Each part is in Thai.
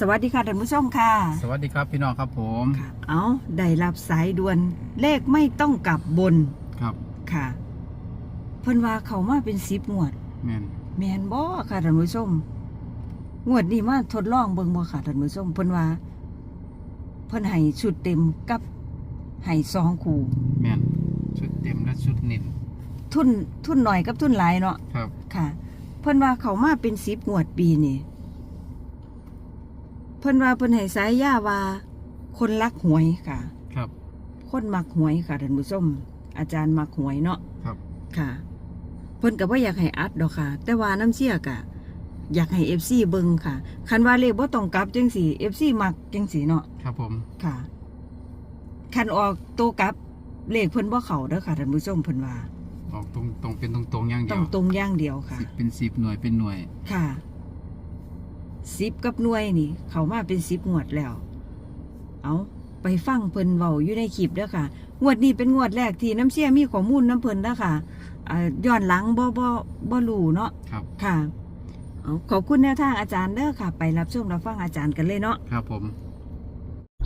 สวัสดีค่ะท่านผู้ชมค่ะ สวัสดีครับพี่น้องครับผม เอาได้รับสายด่วนเลขไม่ต้องกลับบนครับค่ะ เพิ่นว่าเขามาเป็นสิบงวดแม่นแมนบ่ค่ะท่านผู้ชมงวดนี้มาทดลองเบิ่งบ่ค่ะท่านผู้ชมเพิ่นว่า เพิ่นให้ชุดเต็มกับให้สองคู่ แม่นชุดเต็มและชุดเน้นทุนทุนหน่อยกับทุนหลายเนาะครับ ค่ะ เพิ่นว่าเขามาเป็นสิบงวดปีนี่เพิ่นว่าเพิ่นให้สายยาว่า คนรักหวยค่ะ ครับ คนมักหวยค่ะท่านผู้ชมอาจารย์มักหวยเนาะครับ ค่ะ เพิ่นก็บ่อยากให้อัดดอกค่ะ แต่ว่าน้ำเชี่ยกะ อยากให้ FC เบิ่งค่ะ คันว่าเลขบ่ต้องกลับจังสี่ FC มักจังสี่เนาะครับผม ค่ะ คันออกตัวกลับเลขเพิ่นบ่เข้าเด้อค่ะท่านผู้ชมเพิ่นว่า ออกตรงตรงเป็นตรงตรงๆอย่างเดีต้ยองวตรงอย่างเดียวค่ะ สิบเป็นสิบหน่วยเป็นหน่วย ค่ะ สิบกับหน่วยนี่ เขามาเป็นสิบงวดแล้ว เอาไปฟังเพิ่นเว้าอยู่ในคลิปเด้อค่ะ งวดนี้เป็นงวดแรกที่น้ำเชี่ยมีข้อมูลน้ำเพิ่นเด้อค่ะอ่าย้อนหลังบ่บ่บ่รู้เนาะครับ ค่ะเอาขอบคุณแนวทางอาจารย์เด้อค่ะ ไปรับชมรับฟังอาจารย์กันเลยเนาะครับผม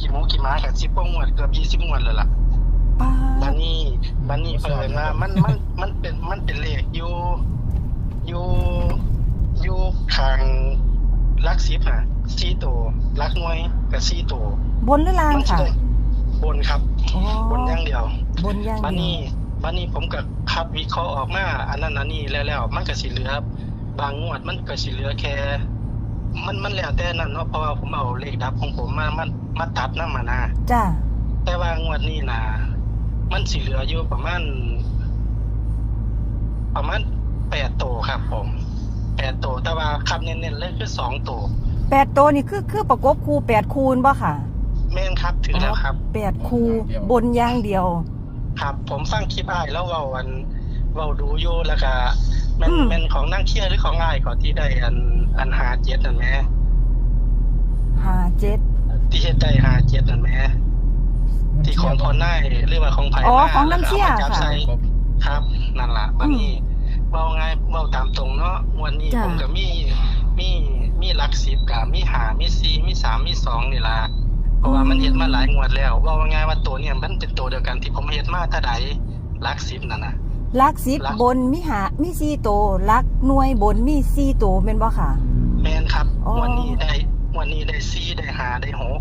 กี่โมงกี่ม้ากับสิบกว่างวดเกือบยี่สิบงวดเลยล่ะป้าบันนี้บันนี้เปิดมามันมันมันเป็นมันเป็นเลขอยู่อยู่อยู่ข้าง ลักสิบอะซีโตวลักหน่วยกับซีโตวบนหรือล่างมัค่ะ ได้บนครับ อ๋อ บนอย่างเดียวบนอย่างบันเดีนี้ยวบันนี้ผมกับคัดวิเคราะห์ออกมา อันนั้นอันนี้แล้วแล้วมันก็สิเหลือบางงวดมันก็สิเหลือแค่ มันมันแล้วแต่นั้นเนาะเพราะว่าผมเอาเลขดับของผมมามันมาตัดน้ำมานา จ้าแต่ว่างวดนี้นะมันสิเหลืออยู่ประมาณ ประมาณแปดโตวครับผม แปดโตวแต่ว่าคับเน้นๆเลยคือสองโตวแปดตัวนี่คือคือประกบคูแปดคูณบ่ค่ะแม่นครับถือแล้วครับแปดคูบนอย่างเดียว ครับ ผมฟังคลิปอ้ายแล้วเว่าวันเว่าดูอยู่แล้วก็แม่นอืมแม่นของนั่งเคียหรือของอ้ายก่อนที่ได้อันอันหาเจ็ดนั่นแหมห้าเจ็ดที่เฮ็ดได้หาเจ็ดนั่นแหมที่ของพอน่ายหรือว่าของไผ่อ๋อมาของน้ำเชี่ยแล้วก็อามาจับค่ะใส่ครบครับนั่นล่ะบัดนี้ เว้าง่ายเว้าตามตรงเนาะวันนี้จ้ะ ผมก็มีมีมีหลักสิบกับมีหามีสี่มีสามมีสองนี่ล่ะเพราะว่ามันเฮ็ดมาหลายงวดแล้วเว้าง่ายว่าตัวเนี่ยมันเป็นตัวเดียวกันที่ผมเฮ็ดมาถ้าใดหลักสิบนั่นน่ะลักสิบลัก บนมีหามีสี่ตัวลักหน่วยบนมีสี่ตัวเป็นบ่ค่ะ แม่นครับอ๋อ วันนี้ได้วันนี้ได้สี่ได้หาได้หก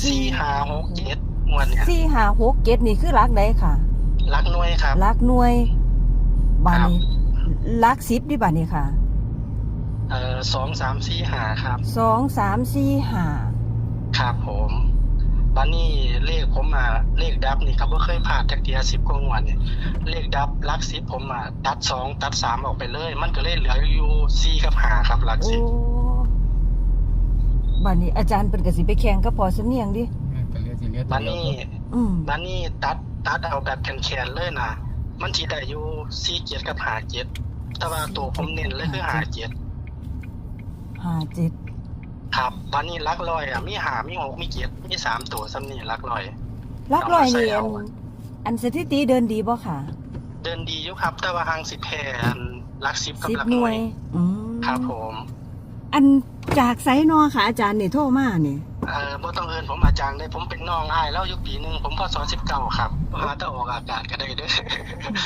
สี่หาหกเจ็ดงวดเนี่ยสี่ห้าหกเจ็ดนี่คือลักใดค่ะ หลักหน่วยครับ ลักหน่วย บานนี้ลักสิบดิบานนี้ค่ะเอ่อสองสามสี่หาครับสองสามสี่ห้าครับผมตอนนี้เลขผมอะเลขดับนี่ครับว่าเคยผ่านจากเทียสิบกว่างวดเนี่ยเลขดับลักสิบผมอะตัดสองตัดสามออกไปเลย มันก็เลยเหลืออยู่สี่กับหาครับลักโอ้สิบบานนี้อาจารย์เป็นกสิไปแข่งกับพอสำเนียงดิแม่นก็เหลือสิเหลือตตัอวนเดียวนี้อืมตอนนี้ตัดตัดเอาแบบแขนๆเลยนะ มันจีได้อยู่สี่เจ็ดกับหาเจ็ดแต่ว่าตัวผมเน้นเลยคือหาเจ็ดห้าเจ็ดครับตอนนี้ลักลอยอะมีหามีหกมีเจ็ดมีสามตัวซ้ำนี่ลักลอยลักลอยนี่เอาอัมานใส่เอาอันสถิติเดินดีบ่ค่ะ เดินดีอยู่ครับ แต่ว่าหางสิบแพนลักสิบกับสิบลักหหน่น่ววยยอืมครับผม อันจากไซนอค่ะอาจารย์นี่โทรมานี่ เอ่อบ่ต้องเอินผมอาจารย์ได้ผมเป็นน้องอ้ายแล้วอยู่ปีหนึ่งผมพศสิบเก้าครับมาถ้าออกอากาศก็ได้เด้อ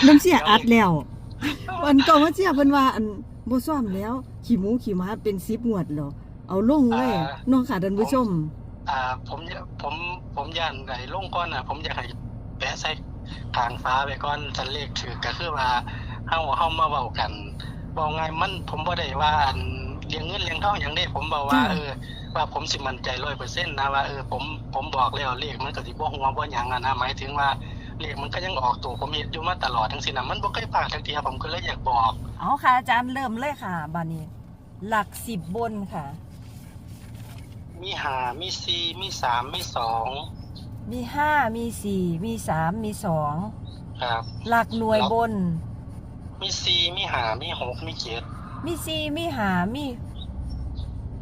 น้ำเสียอัดแล้ววันก่อนว่าเสียเพิ่นว่าอันบ่ซ่อมแล้ว ขี่หมูขี่ม้าเป็น10งวดแล้วเอาลงเลยเน้องค่ะท่านผู้ชม อ่า ผมผมผมย่านไอ้ลงก้อนอะ ผมอยากให้แปะใส่ทางฟ้าไปก่อนสันเลขถือก็คือว่าเฮาเฮามาเว้ากันเว้าไงายมันผมบ่ได้ว่าอันเลี้ยงเงินเลี้ยงทองอย่างนี้ผมบอกว่าจ้ะเออว่าผมสิมั่นใจ100%นะว่าเออผมผมบอกแล้วเลขมันก็สิบ่หัวบ่หยังอะนะหมายถึงว่าเลขมันก็ยังออกตัวผมเฮ็ดอยู่มาตลอดทั้งสิ้นน่ะมันบ่เคยพลาดทักทีผมก็เลยอยากบอกเอาค่ะอาจารย์เริ่มเลยค่ะบานี้หลักสิบบนค่ะ มีหามีซีมีสามมีสองมีห้ามีสี่มีสามมีสองครับ หลักหน่วยบน มีซีมีหามีหกมีเจ็ด มีสี่มีห้ามี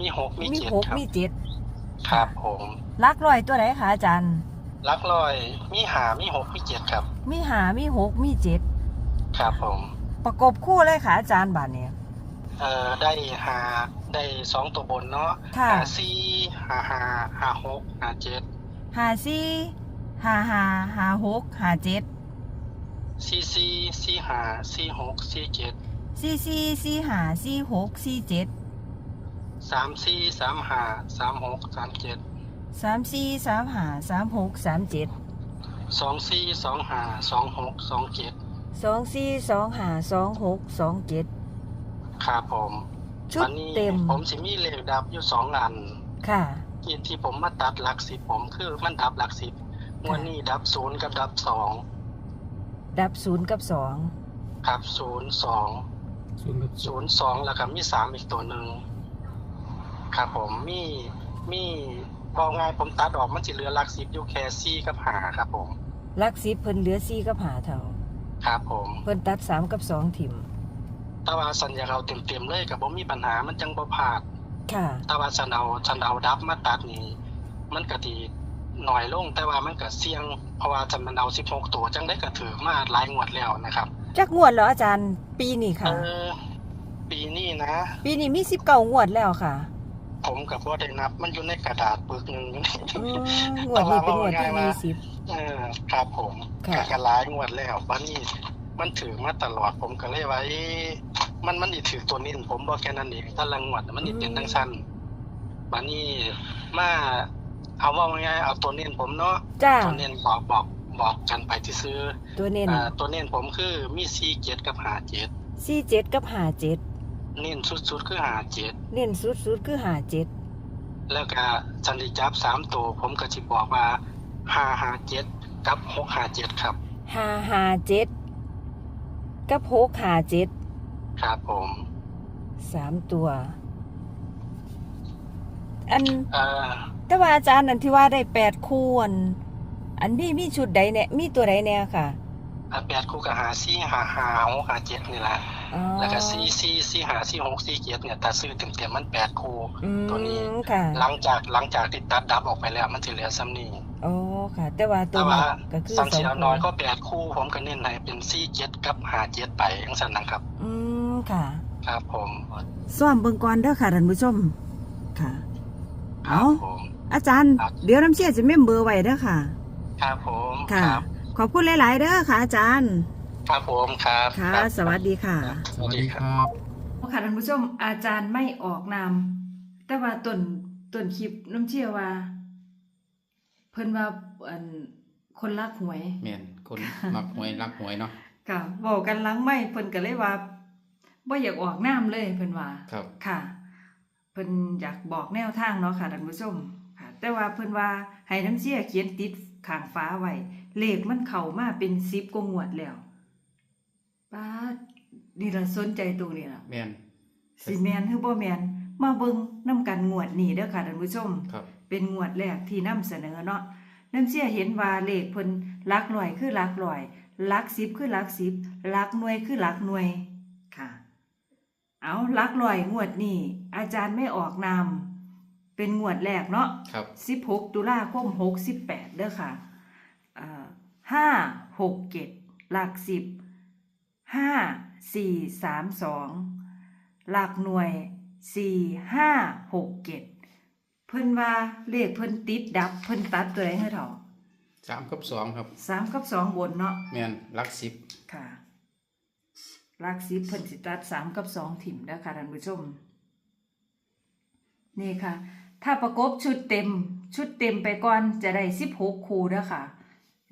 มีหกมีมีเจ็ดหกครับมีเจ็ดครับผมหลักร้อยตัวไหนคะอาจารย์ ลักลอยมีหามีหกมีเจ็ดครับ มีห้ามีหกมีเจ็ดครับผมประกบคู่เลยค่ะอาจารย์บาทเนี่ย เอ่อได้หาได้สองตัวบนเนาะค่ะ หาสี่หาหาหาหกหาเจ็ดหาสี่หาหาหาหกหาเจ็ดสี่สี่สี่หาสี่หกสี่เจ็ด สี่สี่สี่หาสี่หกสี่เจ็ดสามสี่สามหาสามหกสามเจ็ดสามสี่สามหาสามหกสามเจ็ดสองสี่สองหาสองหกสองเจ็ดสองสี่สองหาสองหกสองเจ็ดครับผมชุวัดนนี้เต็มผมสิมีเลขดับอยู่สองอันค่ะ ที่ที่ผมมาตัดหลักสิบผมคือมันดับหลักสิบงวันนี้ดับศูนย์กับดับสองดับศูนย์กับสองครับศูนย์สอง ศูนย์กับศูศูนย์นย์สองแล้วก็มีสามอีกตัวหนึ่งครับผมมีมีพอไงผมตัดออกมันจะเหลือหลักสิบอยู่แค่ซี่กับหาครับผมลักสิบเพิ่นเหลือสี่กับหาเท่า ครับผมเพิ่นตัดสามกับสองถิ่มแต่ว่าสัญญาเราเต็มๆเลยกับผมมีปัญหามันจังบ่พลาดค่ะแต่ว่าฉันเอาฉันเอาดับมาตัดนี่มันก็ดีหน่อยลงแต่ว่ามันก็เสี่ยงเพราะว่าฉันมันเอาสิบหกตัวจังได้ก็ถือมาหลายงวดแล้วนะครับ จักงวดเหรออาจารย์ ปีนี้เอค่ะ อปีนี้นะ ปีนี้มีสิบเก้างวดแล้วค่ะผมกับว่าได้นับ มันอยู่ในกระดาษปึกหนึ่ง อืมงวดนี้เป็นงวดที่แต่ว่ายี่สิบ เออครับผมค่ะ กะหลายงวดแล้ววันนี้มันถือมาตลอดผมก็เลยไว้ มันมันอีถือตัวนี้ผมบอกแค่นั้นเองถ้าละงวดมันอีเป็นทั้งสั้นวันนี้มาเอาว่าง่ายๆเอาตัวเน้นผมเนาะจ้าตัวเน้นบอกบอก บอกกันไปที่ซื้อตัวเน้นอ่าตัวเน้นผมคือมีซีเจ็ดกับหาเจ็ดสี่เจ็ดกับหาเจ็ดเน้นสุดๆคือหาเจ็ดเน้นสุดๆคือหาเจ็ดแล้วก็สันติจับสามตัวผมก็จะบอกว่าห้าหาเจ็ดกับหกหาเจ็ดครับหาหาเจ็ดกับหกหาเจ็ดครับผมสามตัว อันเอ่อแต่ว่าอาจารย์อันที่ว่าได้แปดคู่อัน อันนี้มีชุดใดเนี่ยมีตัวใดแน่ค่ะอะแปดคู่กับหาซี่หาหาหกหาเจ็ดนี่แหละอ๋อแล้วก็ซี่ซี่ซี่หาซี่หกซี่เจ็ดเนี่ยถ้าซื้อเต็มๆมันแปดคู่ อืตัวนี้มค่ะหลังจากหลังจากที่ตัดดับออกไปแล้วมันจะเหลือซ้ำนี่อ๋อค่ะ แต่ว่าตัแต่วว่านี้ก็คือสันสอสีงน้อยก็แปดคู่ผมก็เน้นให้เป็นซี่เจ็ดกับหาเจ็ดไปทั้งสันนะครับ อืมค่ะครับ ผมซ่อมเบิ่งก่อนเด้อค่ะท่านผู้ชม ค่ะครัเอาบผม อาจารย์ครับเดี๋ยวน้ำเชี่ยจะเมมเบอร์ไว้เด้อค่ะ ครับผมค่ะ ครับขอบคุณหลาย ๆ เด้อค่ะอาจารย์ ครับผมครับค่ะ รับสวัสดีค่ะสวัสดีครับ ค่ะท่านผู้ชมอาจารย์ไม่ออกนามแต่ว่าต้นต้นคลิปน้ำเชี่ยว่า เพิ่นว่าอันคนรักหวย แม่นคนมักหวยรักหวยเนาะค่ะบอกกันหลังไม่เพิ่นก็เลยว่าบ่อยากออกนามเลยเพิ่นว่า ครับค่ะเพิ่นอยากบอกแนวทางเนาะค่ะท่านผู้ชมค่ะ แต่ว่าเพิ่นว่าให้น้ำเชี่ยเขียนติด ข้างฟ้าไว้เลขมันเข้ามาเป็น10กว่างวดแล้วป้าดนี่ล่ะสนใจตรงนี้ล่ะแม่นสิแมนหรือบ่แมนมาเบิ่งนํกันงวดนี้เด้อค่ะท่านผู้ชมครับเป็นงวดแรกที่นำเสนอเนาะน้ำเชี่ยเห็นว่าเลขเพิ่นหลักหน่วยคือหลักร้อยหลักสิบคือหลักสิบหลักหน่วยคือหลักหน่วยค่ะ เอาหลักร้อยงวดนี้อาจารย์ไม่ออกนาม เป็นงวดแรกเนาะครับ16ตุลาคม68เด้อค่ะอ่า5 6 7หลัก10 5 4 3 2หลักหน่วย4 5 6 7เพิ่นว่าเลขเพิ่นติดดับเพิ่นตัดตัวไหนให้เถาสามกับสองครับ3กับ2บนเนาะแม่นรักสิบค่ะหลัก10เพิ่นสิตัด3กับ2ถิ่มเด้อค่ะท่านผู้ชมนี่ค่ะ ถ้าประกบชุดเต็มชุดเต็มไปก่อนจะได้สิบหกคูเด้อค่ะ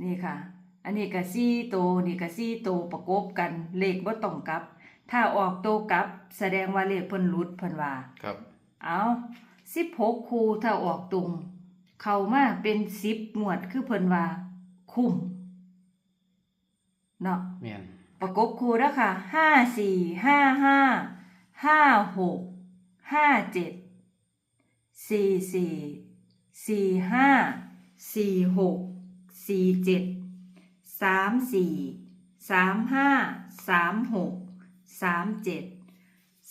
นี่ค่ะ อันนี้ก็ซี่โตวนี่ก็ซี่โตวประกบกันเลขบ่ต้องกลับ ถ้าออกโตวกลับ แสดงว่าเลขเพิ่นหลุดเพิ่นว่าครับ เอาสิบหกคูถ้าออกตรงเข้ามาเป็นสิบงวดคือเพิ่นว่า คุ้มเนาะแม่นประกบคูแล้วค่ะห้าสี่ห้าห้าห้าหกห้าเจ็ด สี่สี่สี่ห้าสี่หกสี่เจ็ดสามสี่สามห้าสามหกสามเจ็ด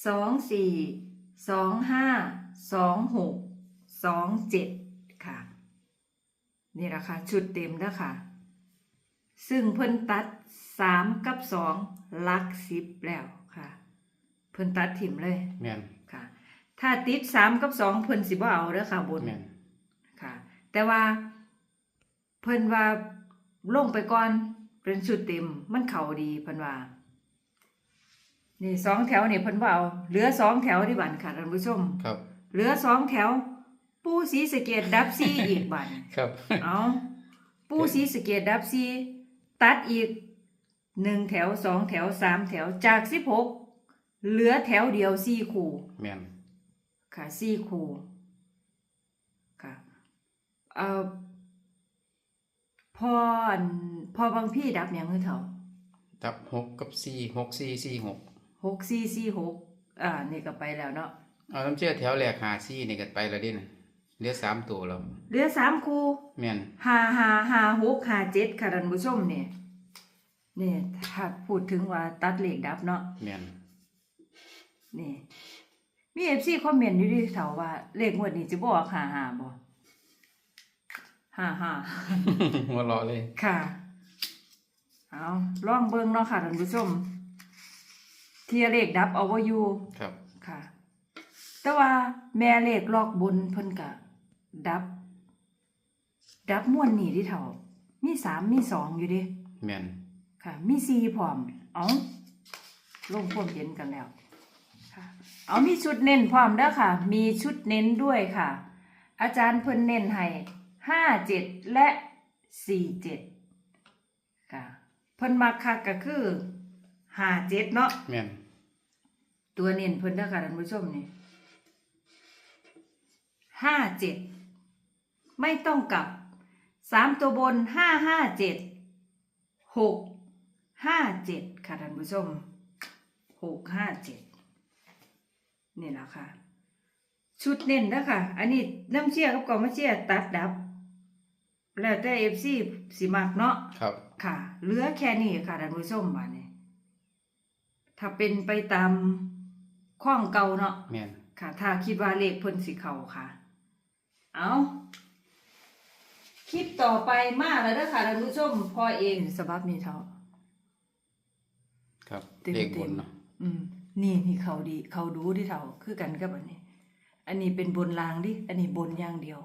สองสี่สองห้าสองหกสองเจ็ดค่ะ นี่แหละค่ะ ชุดเต็มแล้วค่ะ ซึ่งเพิ่นตัดสามกับสองลักสิบแล้วค่ะ เพิ่นตัดถิ่มเลยแม่น ถ้าติดสามกับสองเพิ่นสิบ่เอาเด้อค่ะบนแม่นค่ะ แต่ว่า เพิ่นว่าลงไปก่อนเป็นชุดเต็มมันเข่าดีเพิ่นว่า นี่สองแถวนี่เพิ่นบ่เอาเหลือสองแถวที่บันค่ะท่านผู้ชม ครับ เหลือสองแถว ปูสีสะเกตดับซีอีกบัน ครับ เอาปูสีสะเกตดับซีตัดอีกหนึ่งแถวสองแถวสามแถวจากสิบหกเหลือแถวเดียวสี่คู่ แม่น ค่ะสี่คู่ค่ะเอ่อพออันพอบางพี่ดับอย่างเงี้ยเถอะดับหกกับสี่หกสี่สี่หกหกสี่สี่หกอ่านี่ก็ไปแล้วเนาะเอาน้ำเชื่อแถวแรกหาสี่นี่ก็ไปแล้วเดินะเหลือสามตัวแล้วเหลือสามคู่แม่นห้าห้าห้าหกห้าเจ็ดค่ะท่านผู้ชมเนี่ยนี่ถ้าพูดถึงว่าตัดเลขดับเนาะแม่นนี่ มีเอฟซีคอมเมนต์อยู่ดิเถาว่า เลขงวดนี้จะบอกห้าห้าบ่ห้าห้าหัวเราะเลย ค่ะ เอาลองเบิ่งเนาะค่ะท่านผู้ชม เทียเลขดับเอาไว้อยู่ครับ ค่ะ แต่ว่าแม่เลขลอกบนเพิ่นกะ ดับ ดับม่วนนี่ที่เท่ามีสามมีสองอยู่เดิแม่นค่ะ มีสี่พร้อม เอาลงความเห็นกันแล้วค่ะ เอามีชุดเน้นพร้อมเด้อค่ะ มีชุดเน้นด้วยค่ะ อาจารย์เพิ่นเน้นให้ห้าเจ็ดและสี่เจ็ดค่ะ เพิ่นมาคักก็คือห้าเจ็ดเนาะแม่นตัวเน้นเพิ่นเด้อค่ะท่านผู้ชมนี่ห้าเจ็ดไม่ต้องกลับสามตัวบนห้าห้าเจ็ดหกห้าเจ็ดค่ะท่านผู้ชมหกห้าเจ็ด นี่แหละค่ะ ชุดเน้นนะค่ะ อันนี้น้ำเชี่ยกับกองมะเชี่ยตัดดับ แล้วแต่เอฟซีสิมักเนาะครับ ค่ะ เหลือแค่นี้ค่ะท่านผู้ชมบ้านนี้ถ้าเป็นไปตามข้องเก่าเนาะแม่นค่ะ ถ้าคิดว่าเลขเพิ่นสิเข้าค่ะ เอาคลิปต่อไปมาแล้วเด้อค่ะท่านผู้ชมพอเองสบับนี้เท่าครับเต็มๆเลขบนเนาะอืม นี่นี่เขาดี เขาดูที่เท่าคือกันกับอันนี้ อันนี้เป็นบนรางดิ อันนี้บนอย่างเดียว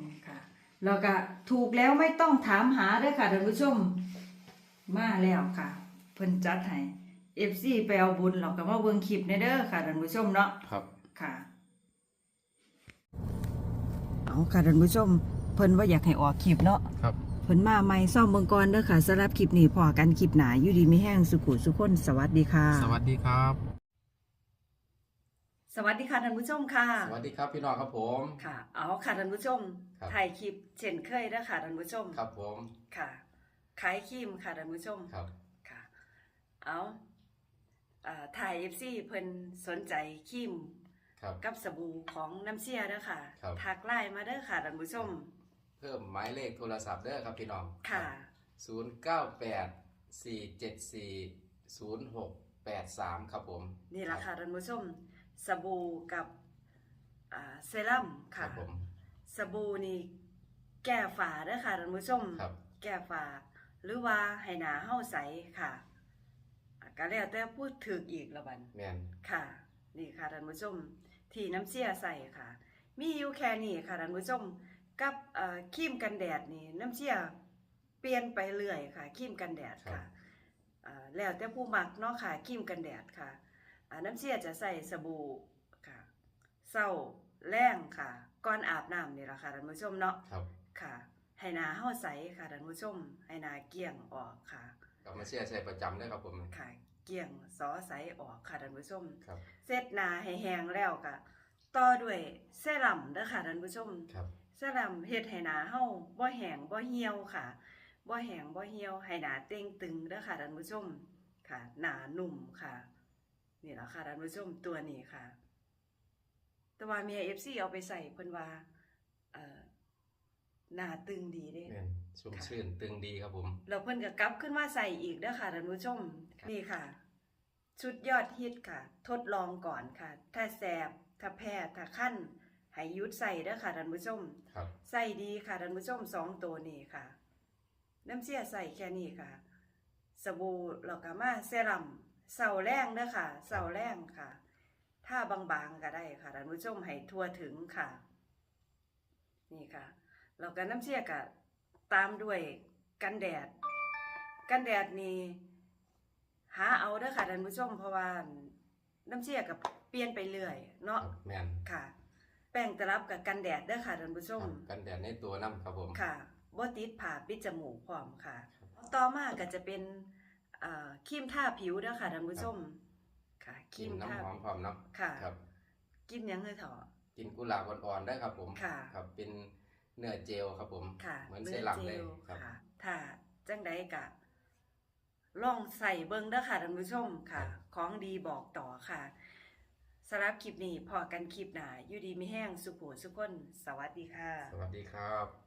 นี่ค่ะแล้วก็ถูกแล้วไม่ต้องถามหาเด้วยค่ะท่านผู้ชมมาแล้วค่ะ เพิ่นจัดให้ FC ไปเอาบุญเราก็มาเบิ่งคลิปในเด้อค่ะท่านผู้ชมเนาะครับค่ะ เอาค่ะท่านผู้ชม เพิ่นว่าอยากให้ออกคลิปเนาะครับ เพิ่นมาใหม่ซ่อมเบิ่งก่อนเด้อค่ะสำหรับคลิปนี้พอกันคลิปหน้าอยู่ดีมีแห้งสุขุสุขคนสวัสดีค่ะ สวัสดีครับ สวัสดีค่ะท่านผู้ชมค่ะสวัสดีครับพี่น้องครับผม ค่ะ เอาค่ะท่านผู้ชมครับ ถ่ายคลิปเช่นเคยเด้อค่ะท่านผู้ชมครับผมค่ะขายครีมค่ะท่านผู้ชมครับ ค่ะ เอาอ่าถ่าย FC เพิ่นสนใจครีม ครับ กับสบู่ของน้ำเชียเด้อค่ะ ครับทักไลน์มาเด้อค่ะท่านผู้ชม เพิ่มหมายเลขโทรศัพท์เด้อครับพี่น้องค่ะ ศูนย์เก้าแปดสี่เจ็ดสี่ศูนย์หกแปดสามครับผมนี่แหละค่ะท่านผู้ชมสบู่กับอ่าเซรั่มครัค่ะ บผมสบู่นี่แก้ฝาเด้อค่ะท่านผู้ชม ครับ แก้ฝาหรือว่าให้หนาเฮาใสค่ะอะก็แล้วแต่พูดถึกอีกละบัน แมนค่ะ นี่ค่ะท่านผู้ชม ที่น้ำเชี่ยใส่ค่ะ มีอยู่แค่นี้ค่ะท่านผู้ชม กับเอ่อครีมกันแดดนี่น้ำเชี่ยเปลี่ยนไปเรื่อยค่ะครีมกันแดดค่ะอ่าแล้วแต่ผู้มักเนาะค่ะครีมกันแดดค่ะอ่าน้ำเชี่ยจะใส่สบู่ค่ะเศร้าแรงค่ะก่อนอาบน้ำนี่แหละค่ะท่านผู้ชมเนาะครับค่ะให้หนาเฮาใสค่ะท่านผู้ชมให้หนาเกลี้ยงออกค่ะกลับมาเชียร์ใช้ประจำเด้อครับผมค่ะเกลี้ยงซอใสออกค่ะท่านผู้ชมครับเสร็จหนาให้แห้งแล้วก็ต่อด้วยเซรั่มเด้อค่ะท่านผู้ชมครับ เซรั่มเฮ็ดให้หนาเฮาบ่แห้งบ่เหี่ยวค่ะบ่แห้งบ่เหี่ยวให้หนาเต่งตึงเด้อค่ะท่านผู้ชมค่ะ หนานุ่มค่ะ นี่แหละค่ะท่านผู้ชมตัวนี้ค่ะ แต่ว่าเมีย FC เอาไปใส่เพิ่นว่าเอ่อหนาตึงดีเด้แมนชุ่มชื่นตึงดีครับผม แล้วเพิ่นก็กลับขึ้นมาใส่อีกเด้อค่ะท่านผู้ชมนี่ค่ะ ชุดยอดฮิตค่ะ ทดลองก่อนค่ะ ถ้าแสบถ้าแพ้ถ้าขั้น ให้หยุดใส่เด้อค่ะท่านผู้ชมครับใส่ดีค่ะท่านผู้ชมสองตัวนี้ค่ะ น้ำเสียใส่แค่นี้ค่ะ สบู่แล้วก็มาเซรั่มเสาแรงเด้อค่ะเสาแรงค่ะ ถ้าบางๆก็ได้ค่ะท่านผู้ชมให้ทั่วถึงค่ะ นี่ค่ะแล้วก็น้ำเชี่ยก็ตามด้วยกันแดด กันแดดนี่หาเอาเด้อค่ะท่านผู้ชมเพราะว่าน้ำเชี่ยกับเปลี่ยนไปเรื่อย เนาะครับแม่นค่ะแป้งตลับกับกันแดดเด้อค่ะท่านผู้ชมครับกันแดดในตัวน้ำครับผมค่ะบ่ติดผ่าปิดจมูกพร้อมค่ะ ต่อมาก็จะเป็นเอ่อครีมทาผิวเด้อค่ะท่านผู้ชมค่ะครีกินมทาน้ำหอมพร้อมน้ค่ะำครับ กินหยังเอ้ยเถาะกินกุหลาบอ่อนๆได้ครับผมค่ะครับเป็นเนื้อเจลครับผมค่ะเหมือนเซรั่มเลยจครับค่ะถ้าจังใดกะลองใส่เบิ่งเด้อค่ะท่านผู้ชมค่ะ ของดีบอกต่อค่ะ สำหรับคลิปนี้พอกันคลิปหนาอยู่ดีมีแห้งสุขโขสุขคน สวัสดีค่ะ สวัสดีครับ